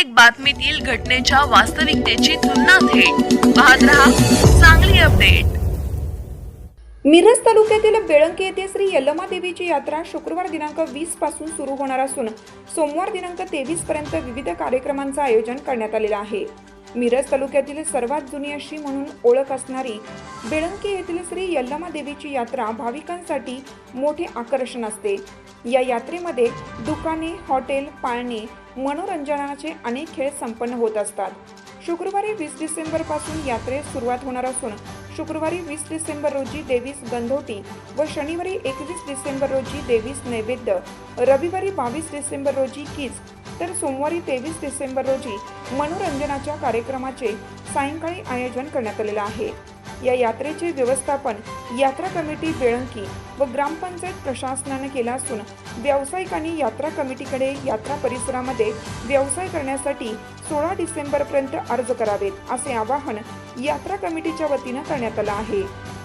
प्रत्येक बातमीतील घटनेच्या वास्तविकतेची तुलना थेट. पाहत रहा चांगली अपडेट. मिरज तालुक्यातील बेळंकी येथे श्री यल्लमा देवीची यात्रा शुक्रवार दिनांक वीसपासून सुरू होणार असून सोमवार दिनांक तेवीस पर्यंत विविध कार्यक्रमांचं आयोजन करण्यात आलेलं आहे. मिरज तालुक्यातील सर्वात जुनी अशी म्हणून ओळख असणारी बेळंकी येथील श्री यल्लामा देवीची यात्रा भाविकांसाठी मोठे आकर्षण असते. या यात्रेमध्ये दुकाने हॉटेल पाळणे मनोरंजनाचे अनेक खेळ संपन्न होत असतात. शुक्रवारी वीस डिसेंबरपासून यात्रेस सुरुवात होणार असून शुक्रवारी वीस डिसेंबर रोजी देवीस गंधोटी व शनिवारी एकवीस डिसेंबर रोजी देवीस नैवेद्य. रविवारी बावीस डिसेंबर रोजी कीज तर सोमवारी तेवीस डिसेंबर रोजी मनोरंजनाच्या कार्यक्रमाचे सायंकाळी आयोजन करण्यात आलेलं आहे. या यात्रेचे व्यवस्थापन यात्रा कमिटी बेळंकी व ग्रामपंचायत प्रशासनाने केलं असून व्यावसायिकांनी यात्रा कमिटीकडे यात्रा परिसरामध्ये व्यवसाय करण्यासाठी सोळा डिसेंबरपर्यंत अर्ज करावेत असे आवाहन यात्रा कमिटीच्या वतीनं करण्यात आलं आहे.